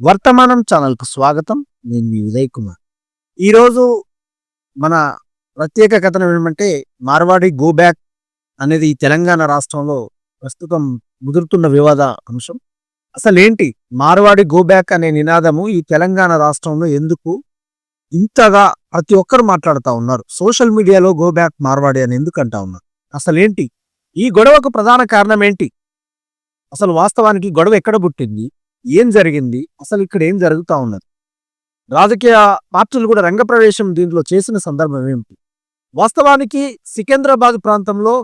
వర్తమానం ఛానల్కు స్వాగతం. నేను మీ ఉదయ్ కుమార్. ఈరోజు మన ప్రత్యేక కథనం ఏమంటే మార్వాడి గో బ్యాక్ అనేది ఈ తెలంగాణ రాష్ట్రంలో ప్రస్తుతం ముదురుతున్న వివాద అంశం. అసలు ఏంటి మార్వాడి గో బ్యాక్ అనే నినాదము ఈ తెలంగాణ రాష్ట్రంలో ఎందుకు ఇంతగా ప్రతి ఒక్కరు మాట్లాడుతూ ఉన్నారు? సోషల్ మీడియాలో గో బ్యాక్ మార్వాడి అని ఎందుకు అంటా ఉన్నారు? అసలేంటి? ఈ గొడవకు ప్రధాన కారణం ఏంటి? అసలు వాస్తవానికి గొడవ ఎక్కడ పుట్టింది? ఏం జరిగింది? అసలు ఇక్కడ ఏం జరుగుతూ ఉన్నది? రాజకీయ పార్టీలు కూడా రంగప్రవేశం దీంట్లో చేసిన సందర్భం ఏమిటి? వాస్తవానికి సికింద్రాబాద్ ప్రాంతంలో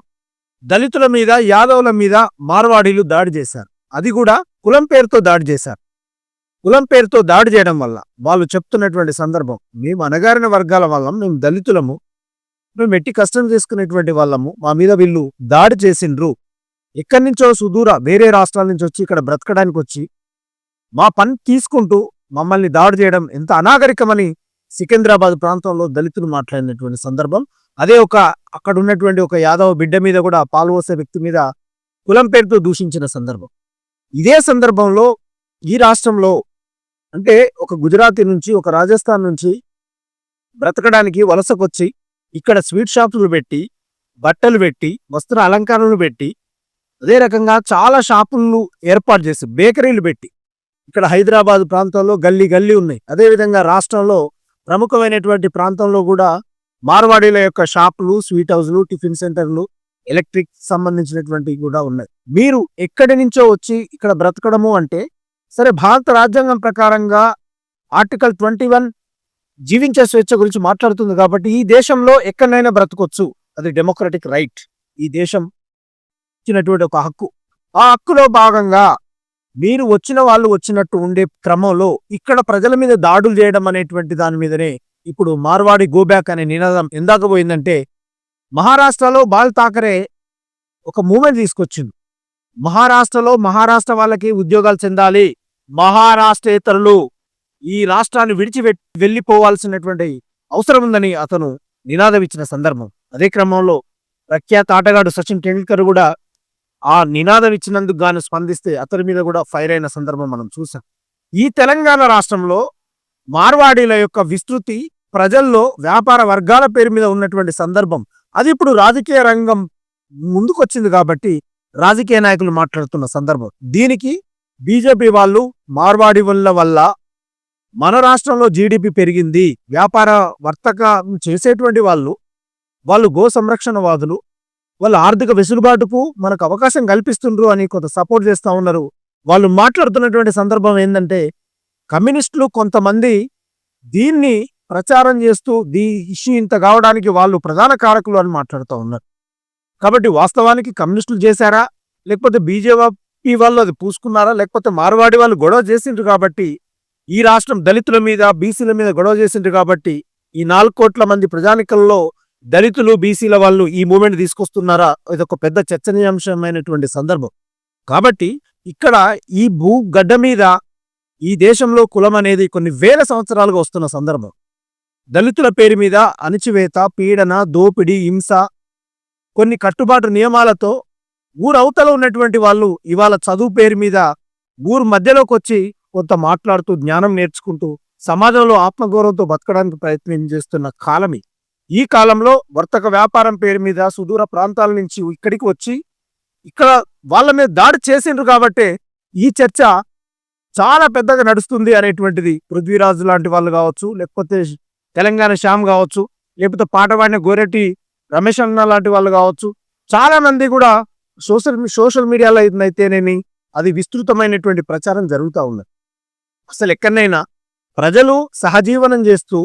దళితుల మీద యాదవుల మీద మార్వాడీలు దాడి చేశారు. అది కూడా కులం పేరుతో దాడి చేశారు. కులం పేరుతో దాడి చేయడం వల్ల వాళ్ళు చెప్తున్నటువంటి సందర్భం మేము అనగారిన వర్గాల వాళ్ళం మేము దళితులము మేము ఎట్టి కష్టం చేసుకునేటువంటి వాళ్ళము మా మీద వీళ్ళు దాడి చేసిండ్రు. ఎక్కడి నుంచో సుదూర వేరే రాష్ట్రాల నుంచి వచ్చి ఇక్కడ బ్రతకడానికి వచ్చి మా పని తీసుకుంటూ మమ్మల్ని దాడి చేయడం ఎంత అనాగరికమని సికింద్రాబాద్ ప్రాంతంలో దళితులు మాట్లాడినటువంటి సందర్భం. అదే ఒక అక్కడ ఉన్నటువంటి ఒక యాదవ బిడ్డ మీద కూడా పాల్వోసే వ్యక్తి మీద కులం పేరుతో దూషించిన సందర్భం. ఇదే సందర్భంలో ఈ రాష్ట్రంలో అంటే ఒక గుజరాతీ నుంచి ఒక రాజస్థాన్ నుంచి బ్రతకడానికి వలసకొచ్చి ఇక్కడ స్వీట్ షాపులు పెట్టి బట్టలు పెట్టి వస్త్ర అలంకరణలు పెట్టి అదే రకంగా చాలా షాపులను ఏర్పాటు చేసి బేకరీలు పెట్టి ఇక్కడ హైదరాబాద్ ప్రాంతంలో గల్లీ గల్లీ ఉన్నాయి. అదేవిధంగా రాష్ట్రంలో ప్రముఖమైనటువంటి ప్రాంతంలో కూడా మార్వాడీల యొక్క షాపులు స్వీట్ హౌస్లు టిఫిన్ సెంటర్లు ఎలక్ట్రిక్ సంబంధించినటువంటివి కూడా ఉన్నాయి. మీరు ఎక్కడి నుంచో వచ్చి ఇక్కడ బ్రతకడము అంటే సరే భారత రాజ్యాంగం ప్రకారంగా ఆర్టికల్ ట్వంటీ వన్ జీవించే స్వేచ్ఛ గురించి మాట్లాడుతుంది కాబట్టి ఈ దేశంలో ఎక్కడైనా బ్రతకొచ్చు. అది డెమోక్రటిక్ రైట్. ఈ దేశం ఇచ్చినటువంటి ఒక హక్కు. ఆ హక్కులో భాగంగా మీరు వచ్చిన వాళ్ళు వచ్చినట్టు ఉండే క్రమంలో ఇక్కడ ప్రజల మీద దాడులు చేయడం అనేటువంటి దాని మీదనే ఇప్పుడు మార్వాడి గోబ్యాక్ అనే నినాదం ఎందాక పోయిందంటే మహారాష్ట్రలో బాల్ ఠాకరే ఒక మూమెంట్ తీసుకొచ్చింది. మహారాష్ట్రలో మహారాష్ట్ర వాళ్ళకి ఉద్యోగాలు చెందాలి. మహారాష్ట్రేతరులు ఈ రాష్ట్రాన్ని విడిచి వెళ్ళిపోవాల్సినటువంటి అవసరం ఉందని అతను నినాదం ఇచ్చిన సందర్భం. అదే క్రమంలో ప్రఖ్యాత ఆటగాడు సచిన్ టెండూల్కర్ కూడా ఆ నినాదం ఇచ్చినందుకు గాను స్పందిస్తే అతని మీద కూడా ఫైర్ అయిన సందర్భం మనం చూసాం. ఈ తెలంగాణ రాష్ట్రంలో మార్వాడీల యొక్క విస్తృతి ప్రజల్లో వ్యాపార వర్గాల పేరు మీద ఉన్నటువంటి సందర్భం అది ఇప్పుడు రాజకీయ రంగం ముందుకొచ్చింది కాబట్టి రాజకీయ నాయకులు మాట్లాడుతున్న సందర్భం. దీనికి బీజేపీ వాళ్ళు మార్వాడి వల్ల వల్ల మన రాష్ట్రంలో జీడిపి పెరిగింది. వ్యాపార వర్తక చేసేటువంటి వాళ్ళు వాళ్ళు గో సంరక్షణవాదులు వాళ్ళ ఆర్థిక వెసులుబాటుకు మనకు అవకాశం కల్పిస్తుండ్రు అని కొంత సపోర్ట్ చేస్తూ ఉన్నారు. వాళ్ళు మాట్లాడుతున్నటువంటి సందర్భం ఏంటంటే కమ్యూనిస్టులు కొంతమంది దీన్ని ప్రచారం చేస్తూ దీ ఇష్యూ ఇంత కావడానికి వాళ్ళు ప్రధాన కారకులు అని మాట్లాడుతూ ఉన్నారు. కాబట్టి వాస్తవానికి కమ్యూనిస్టులు చేశారా? లేకపోతే బీజేపీ వాళ్ళు అది పూసుకున్నారా? లేకపోతే మార్వాడి వాళ్ళు గొడవ చేసిండ్రు కాబట్టి ఈ రాష్ట్రం దళితుల మీద బీసీల మీద గొడవ చేసిండ్రు కాబట్టి ఈ నాలుగు కోట్ల మంది ప్రజానికల్లో దళితులు బీసీల వాళ్ళు ఈ మూమెంట్ తీసుకొస్తున్నారా? ఇదొక పెద్ద చర్చనీయాంశమైనటువంటి సందర్భం. కాబట్టి ఇక్కడ ఈ భూగడ్డ మీద ఈ దేశంలో కులం అనేది కొన్ని వేల సంవత్సరాలుగా వస్తున్న సందర్భం. దళితుల పేరు మీద అణిచివేత పీడన దోపిడీ హింస కొన్ని కట్టుబాటు నియమాలతో ఊరవతల ఉన్నటువంటి వాళ్ళు ఇవాళ చదువు పేరు మీద ఊరు మధ్యలోకి వచ్చి కొంత మాట్లాడుతూ జ్ఞానం నేర్చుకుంటూ సమాజంలో ఆత్మగౌరవంతో బతకడానికి ప్రయత్నం చేస్తున్న కాలమి. ఈ కాలంలో వర్తక వ్యాపారం పేరు మీద సుదూర ప్రాంతాల నుంచి ఇక్కడికి వచ్చి ఇక్కడ వాళ్ళ మీద దాడి చేసిండ్రు కాబట్టే ఈ చర్చ చాలా పెద్దగా నడుస్తుంది అనేటువంటిది పృథ్వీరాజు లాంటి వాళ్ళు కావచ్చు లేకపోతే తెలంగాణ శ్యామ్ కావచ్చు లేకపోతే పాటవాడిన గోరెటి గోరెట్టి రమేష్ అన్న లాంటి వాళ్ళు కావచ్చు. చాలా మంది కూడా సోషల్ సోషల్ మీడియాలో అయితేనేమి అది విస్తృతమైనటువంటి ప్రచారం జరుగుతూ ఉంది అసలు ఎక్కడైనా ప్రజలు సహజీవనం చేస్తూ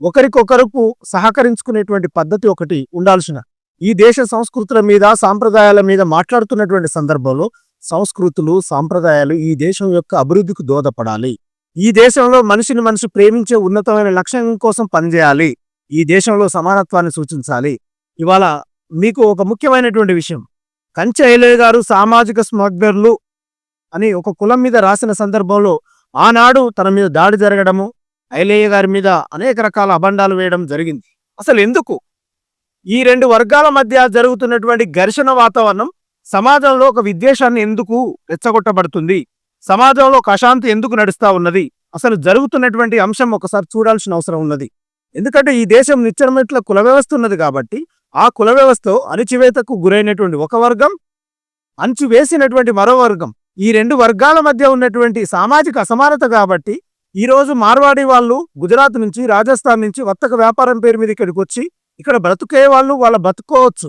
ఒకరికొకరుకు సహకరించుకునేటువంటి పద్ధతి ఒకటి ఉండాల్సిన. ఈ దేశ సంస్కృతుల మీద సాంప్రదాయాల మీద మాట్లాడుతున్నటువంటి సందర్భంలో సంస్కృతులు సాంప్రదాయాలు ఈ దేశం యొక్క అభివృద్ధికి దోదపడాలి ఈ దేశంలో మనిషిని మనిషి ప్రేమించే ఉన్నతమైన లక్ష్యం కోసం పనిచేయాలి. ఈ దేశంలో సమానత్వాన్ని సూచించాలి. ఇవాళ మీకు ఒక ముఖ్యమైనటువంటి విషయం. కంచె ఐలయ్య గారు సామాజిక స్మగ్లర్లు అని ఒక కులం మీద రాసిన సందర్భంలో ఆనాడు తన మీద దాడి జరగడము ఐలయ్య గారి మీద అనేక రకాల అబండాలు వేయడం జరిగింది. అసలు ఎందుకు? ఈ రెండు వర్గాల మధ్య జరుగుతున్నటువంటి ఘర్షణ వాతావరణం సమాజంలో ఒక విద్వేషాన్ని ఎందుకు రెచ్చగొట్టబడుతుంది? సమాజంలో ఒక అశాంతి ఎందుకు నడుస్తా ఉన్నది? అసలు జరుగుతున్నటువంటి అంశం ఒకసారి చూడాల్సిన అవసరం ఉన్నది. ఎందుకంటే ఈ దేశం నిత్యమిట్ల కుల వ్యవస్థ ఉన్నది కాబట్టి ఆ కుల వ్యవస్థ అణిచివేతకు గురైనటువంటి ఒక వర్గం అణిచివేసినటువంటి మరో వర్గం. ఈ రెండు వర్గాల మధ్య ఉన్నటువంటి సామాజిక అసమానత కాబట్టి ఈ రోజు మార్వాడి వాళ్ళు గుజరాత్ నుంచి రాజస్థాన్ నుంచి వర్తక వ్యాపారం పేరు మీద ఇక్కడికి వచ్చి ఇక్కడ బ్రతికే వాళ్ళు వాళ్ళ బతుకోవచ్చు.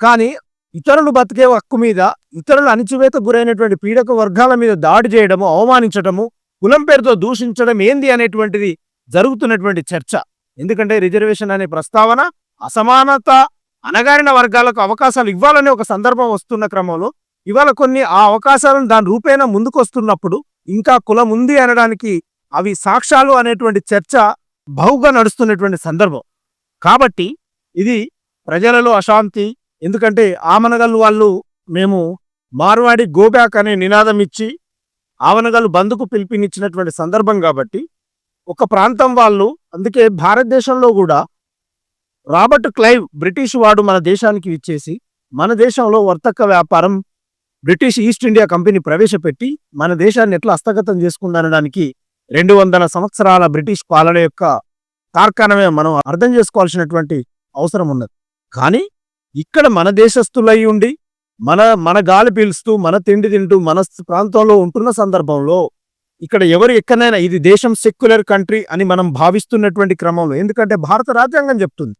కానీ ఇతరులు బతికే హక్కు మీద ఇతరులు అణిచివేత గురైనటువంటి పీడక వర్గాల మీద దాడి చేయడము అవమానించడము కులం పేరుతో దూషించడం ఏంది అనేటువంటిది జరుగుతున్నటువంటి చర్చ. ఎందుకంటే రిజర్వేషన్ అనే ప్రస్తావన అసమానత అణగారిన వర్గాలకు అవకాశాలు ఇవ్వాలనే ఒక సందర్భం వస్తున్న క్రమంలో ఇవాళ కొన్ని ఆ అవకాశాలను దాని రూపేణ ముందుకొస్తున్నప్పుడు ఇంకా కులం ఉంది అనడానికి అవి సాక్ష్యాలు అనేటువంటి చర్చ బహుగా నడుస్తున్నటువంటి సందర్భం. కాబట్టి ఇది ప్రజలలో అశాంతి ఎందుకంటే ఆమనగల్ వాళ్ళు మేము మార్వాడి గోబ్యాక్ అనే నినాదం ఇచ్చి ఆవనగల్ బంధుకు పిలిపినిచ్చినటువంటి సందర్భం కాబట్టి ఒక ప్రాంతం వాళ్ళు అందుకే భారతదేశంలో కూడా రాబర్ట్ క్లైవ్ బ్రిటిష్ వాడు మన దేశానికి ఇచ్చేసి మన దేశంలో వర్తక వ్యాపారం బ్రిటిష్ ఈస్ట్ ఇండియా కంపెనీ ప్రవేశపెట్టి మన దేశాన్ని ఎట్లా హస్తగతం చేసుకుందనడానికి రెండు వందల సంవత్సరాల బ్రిటిష్ పాలన యొక్క కార్ఖానమే మనం అర్థం చేసుకోవాల్సినటువంటి అవసరం ఉన్నది. కానీ ఇక్కడ మన దేశస్థులై ఉండి మన మన గాలి పీలుస్తూ మన తిండి తింటూ మన ప్రాంతంలో ఉంటున్న సందర్భంలో ఇక్కడ ఎవరు ఎక్కడైనా ఇది దేశం సెక్యులర్ కంట్రీ అని మనం భావిస్తున్నటువంటి క్రమంలో ఎందుకంటే భారత రాజ్యాంగం చెప్తుంది.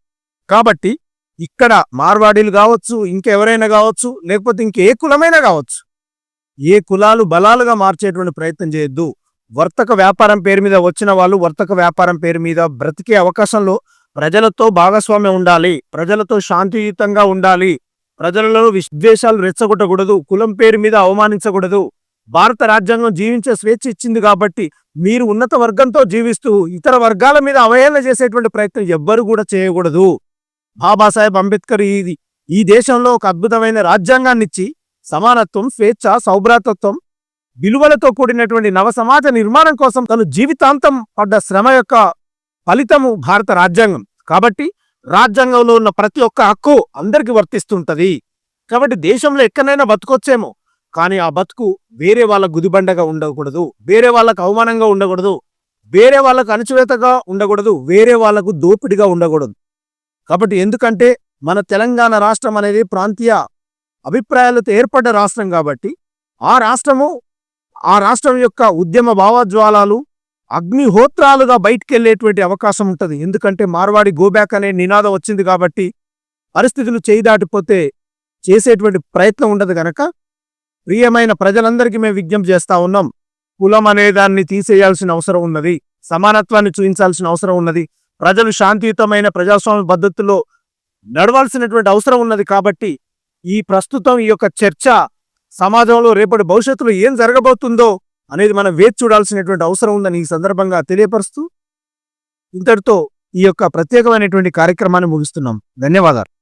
కాబట్టి ఇక్కడ మార్వాడీలు కావచ్చు ఇంకెవరైనా కావచ్చు లేకపోతే ఇంకే కులమైనా కావచ్చు ఏ కులాలు బలాలుగా మార్చేటువంటి ప్రయత్నం చేయొద్దు. వర్తక వ్యాపారం పేరు మీద వచ్చిన వాళ్ళు వర్తక వ్యాపారం పేరు మీద బ్రతికే అవకాశంలో ప్రజలతో భాగస్వామ్యం ఉండాలి ప్రజలతో శాంతియుతంగా ఉండాలి ప్రజలలో విద్వేషాలు రెచ్చగొట్టకూడదు కులం పేరు మీద అవమానించకూడదు. భారత రాజ్యాంగం జీవించే స్వేచ్ఛ ఇచ్చింది కాబట్టి మీరు ఉన్నత వర్గంతో జీవిస్తూ ఇతర వర్గాల మీద అవహేళన చేసేటువంటి ప్రయత్నం ఎవ్వరు కూడా చేయకూడదు. బాబాసాహెబ్ అంబేద్కర్ ఇది ఈ దేశంలో ఒక అద్భుతమైన రాజ్యాంగాన్ని ఇచ్చి సమానత్వం స్వేచ్ఛ సౌభ్రాతత్వం విలువలతో కూడినటువంటి నవ సమాజ నిర్మాణం కోసం తను జీవితాంతం పడ్డ శ్రమ యొక్క ఫలితము భారత రాజ్యాంగం. కాబట్టి రాజ్యాంగంలో ఉన్న ప్రతి ఒక్క హక్కు అందరికి వర్తిస్తుంటది. కాబట్టి దేశంలో ఎక్కడైనా బతుకొచ్చేమో కానీ ఆ బతుకు వేరే వాళ్ళ గుదిబండగా ఉండకూడదు వేరే వాళ్ళకు అవమానంగా ఉండకూడదు వేరే వాళ్ళకు అణచివేతగా ఉండకూడదు వేరే వాళ్ళకు దోపిడిగా ఉండకూడదు. కాబట్టి ఎందుకంటే మన తెలంగాణ రాష్ట్రం అనేది ప్రాంతీయ అభిప్రాయాలతో ఏర్పడ్డ రాష్ట్రం కాబట్టి ఆ రాష్ట్రము ఆ రాష్ట్రం యొక్క ఉద్యమ భావజ్వాలాలు అగ్నిహోత్రాలుగా బయటికెళ్ళేటువంటి అవకాశం ఉంటుంది. ఎందుకంటే మార్వాడి గోబ్యాక్ అనే నినాదం వచ్చింది కాబట్టి పరిస్థితులు చేయి దాటిపోతే చేసేటువంటి ప్రయత్నం ఉండదు గనక ప్రియమైన ప్రజలందరికీ మేము విజ్ఞప్తి చేస్తా ఉన్నాం. కులం అనే దాన్ని తీసేయాల్సిన అవసరం ఉన్నది. సమానత్వాన్ని చూపించాల్సిన అవసరం ఉన్నది. ప్రజలు శాంతియుతమైన ప్రజాస్వామ్య పద్ధతిలో నడవాల్సినటువంటి అవసరం ఉన్నది కాబట్టి ఈ ప్రస్తుతం ఈ యొక్క చర్చ సమాజంలో రేపటి భవిష్యత్తులో ఏం జరగబోతుందో అనేది మనం వేచి చూడాల్సినటువంటి అవసరం ఉందని ఈ సందర్భంగా తెలియపరుస్తూ ఇంతటితో ఈ యొక్క ప్రత్యేకమైనటువంటి కార్యక్రమాన్ని ముగిస్తున్నాం. ధన్యవాదాలు.